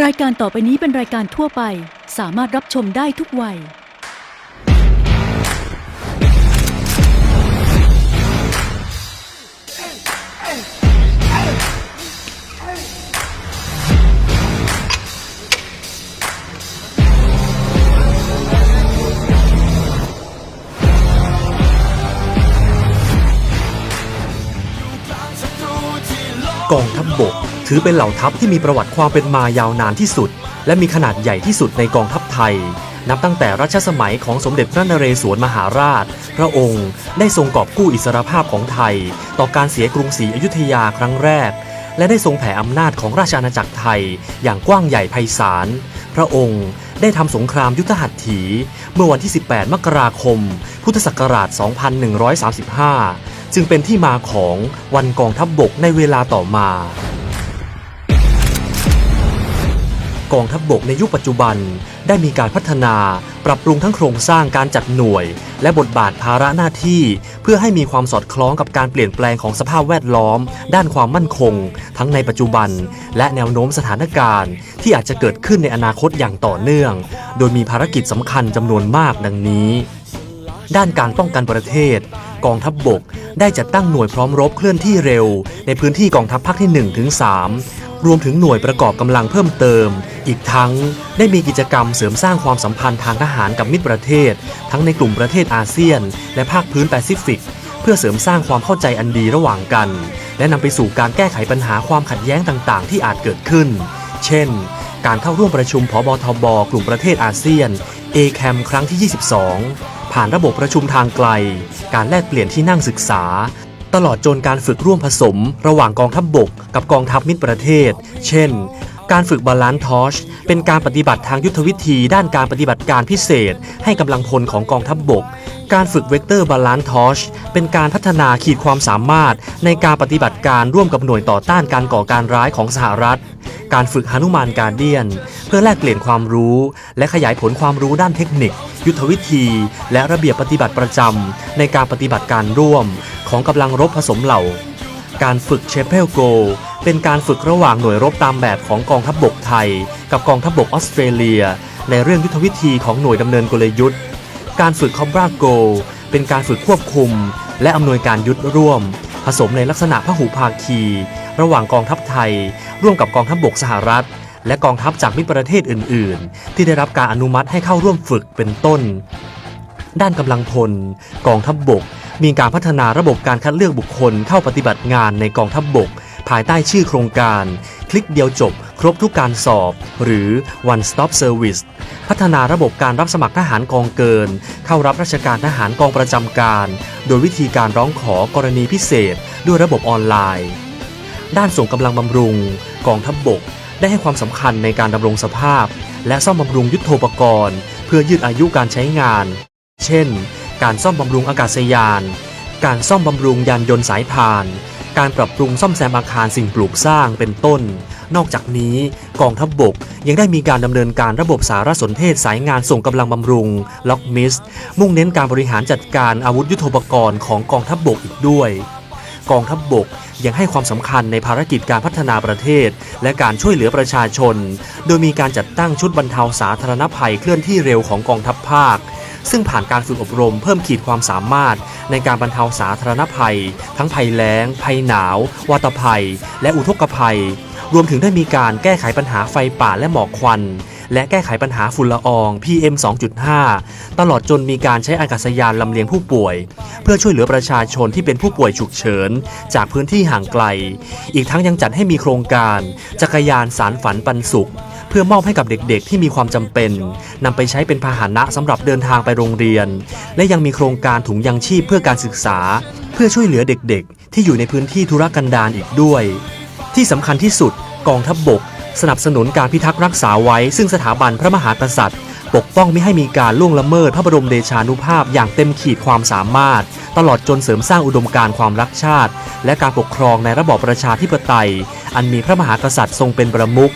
รายการต่อไปนี้เป็นรายการทั่วไป สามารถรับชมได้ทุกวัย กองทัพบบก ถือเป็นเหล่าทัพที่มีประวัติความเป็นมายาวนานที่สุด และมีขนาดใหญ่ที่สุดในกองทัพไทย นับตั้งแต่รัชสมัยของสมเด็จพระนเรศวรมหาราช พระองค์ได้ทรงกอบกู้อิสรภาพของไทย ต่อการเสียกรุงศรีอยุธยาครั้งแรก และได้ทรงแผ่อำนาจของราชอาณาจักรไทย อย่างกว้างใหญ่ไพศาลพระองค์ได้ทำสงครามยุทธหัตถี เมื่อวันที่ 18 มกราคม พุทธศักราช 2135 จึงเป็นที่มาของวันกองทัพบบกในเวลาต่อมา กองทัพบบกในยุคปัจจุบัน ได้มีการพัฒนาปรับปรุงทั้งโครงสร้างการจัดหน่วย และบทบาทภาระหน้าที่ เพื่อให้มีความสอดคล้องกับการเปลี่ยนแปลงของสภาพแวดล้อม ด้านความมั่นคง ทั้งในปัจจุบัน และแนวโน้มสถานการณ์ ที่อาจจะเกิดขึ้นในอนาคตอย่างต่อเนื่อง โดยมีภารกิจสำคัญจำนวนมากดังนี้ ด้านการป้องกันประเทศกองทัพบบก ได้จัดตั้งหน่วยพร้อมรบเคลื่อนที่เร็ว ในพื้นที่กองทัพภาคที่1ถึง3 รวมถึงหน่วยประกอบกำลังเพิ่มเติม อีกทั้งได้มีกิจกรรมเสริมสร้างความสัมพันธ์ทางทหารกับมิตรประเทศ ทั้งในกลุ่มประเทศอาเซียน และภาคพื้นแปซิฟิก เพื่อเสริมสร้างความเข้าใจอันดีระหว่างกัน และนำไปสู่การแก้ไขปัญหาความขัดแย้งต่างๆ ที่อาจเกิดขึ้น เช่น การเข้าร่วมประชุมพบทบ กลุ่มประเทศอาเซียน ACAM ครั้งที่ 22 ผ่านระบบประชุมทางไกล การแลกเปลี่ยนที่นั่งศึกษา ตลอดจนการฝึกร่วมผสม ระหว่างกองทัพบบก กับกองทัพมิตรประเทศ เช่น การฝึกบาลานซ์ทอชเป็นการปฏิบัติทางยุทธวิธีด้านการปฏิบัติการพิเศษ ให้กำลังพลของกองทัพบบก การฝึกเวกเตอร์บาลานซ์ทอชเป็นการพัฒนาขีดความสามารถ ในการปฏิบัติการร่วมกับหน่วยต่อต้านการก่อการร้ายของสหรัฐ การฝึกหนุมานการเดียน เพื่อแลกเปลี่ยนความรู้ และขยายผลความรู้ด้านเทคนิค ยุทธวิธี และระเบียบปฏิบัติประจำในการปฏิบัติการร่วม ของกำลังรบผสมเหล่า การฝึกเชเพลโกเป็นการฝึกระหว่างหน่วยรบตามแบบของกองทัพบบกไทย กับกองทัพบบกออสเตรเลีย ในเรื่องยุทธวิธีของหน่วยดำเนินกลยุทธ์ การฝึกคอมบราโกเป็นการฝึกควบคุม และอำนวยการยุทธร่วม ผสมในลักษณะพหุภาคี ระหว่างกองทัพไทย ร่วมกับกองทัพบบกสหรัฐ และกองทัพจากมิตรประเทศอื่น ๆ ที่ได้รับการอนุมัติให้เข้าร่วมฝึกเป็นต้น ด้านกำลังพล กองทัพบบก มีการพัฒนาระบบการคัดเลือกบุคคลเข้าปฏิบัติงานในกองทัพบบก ภายใต้ชื่อโครงการ คลิกเดียวจบ ครบทุกการสอบ หรือ one stop service พัฒนาระบบการรับสมัครทหารกองเกิน เข้ารับราชการทหารกองประจำการ โดยวิธีการร้องขอกรณีพิเศษ ด้วยระบบออนไลน์ ด้านส่งกำลังบำรุง กองทัพบบก ได้ให้ความสำคัญในการดำรงสภาพ และซ่อมบำรุงยุทโธปกรณ์ เพื่อยืดอายุการใช้งาน เช่น การซ่อมบำรุงอากาศยาน การซ่อมบำรุงยานยนต์สายพาน การปรับปรุงซ่อมแซมอาคารสิ่งปลูกสร้างเป็นต้น นอกจากนี้กองทัพบบกยังได้มีการดำเนินการระบบสารสนเทศสายงานส่งกำลังบำรุงล็อกมิสมุ่งเน้นการบริหารจัดการอาวุธยุทโธปกรณ์ของกองทัพบบกอีกด้วยกองทัพบบกยังให้ความสำคัญในภารกิจการพัฒนาประเทศ และการช่วยเหลือประชาชน โดยมีการจัดตั้งชุดบรรเทาสาธารณภัยเคลื่อนที่เร็วของกองทัพภาค ซึ่งผ่านการฝึกอบรมเพิ่มขีดความสามารถ ในการบรรเทาสาธารณภัย ทั้งภัยแล้ง ภัยหนาว วัตภัย และอุทกภัย รวมถึงได้มีการแก้ไขปัญหาไฟป่าและหมอกควัน และแก้ไขปัญหาฝุ่นละออง PM 2.5 ตลอดจนมีการใช้อากาศยานลำเลียงผู้ป่วย เพื่อช่วยเหลือประชาชนที่เป็นผู้ป่วยฉุกเฉิน จากพื้นที่ห่างไกล อีกทั้งยังจัดให้มีโครงการ จักรยานสารฝันปันสุข เพื่อมอบให้กับเด็กๆ ที่มีความจำเป็นนำไปใช้เป็นพาหนะสำหรับเดินทางไปโรงเรียน และยังมีโครงการถุงยังชีพเพื่อการศึกษา เพื่อช่วยเหลือเด็กๆ ที่อยู่ในพื้นที่ธุรกันดารอีกด้วย ที่สำคัญที่สุดกองทัพบบก สนับสนุนการพิทักษ์รักษาไว้ ซึ่งสถาบันพระมหากษัตริย์ ปกป้องไม่ให้มีการล่วงละเมิดพระบรมเดชานุภาพอย่างเต็มขีดความสามารถ ตลอดจนเสริมสร้างอุดมการณ์ความรักชาติ และการปกครองในระบอบประชาธิปไตย อันมีพระมหากษัตริย์ทรงเป็นประมุข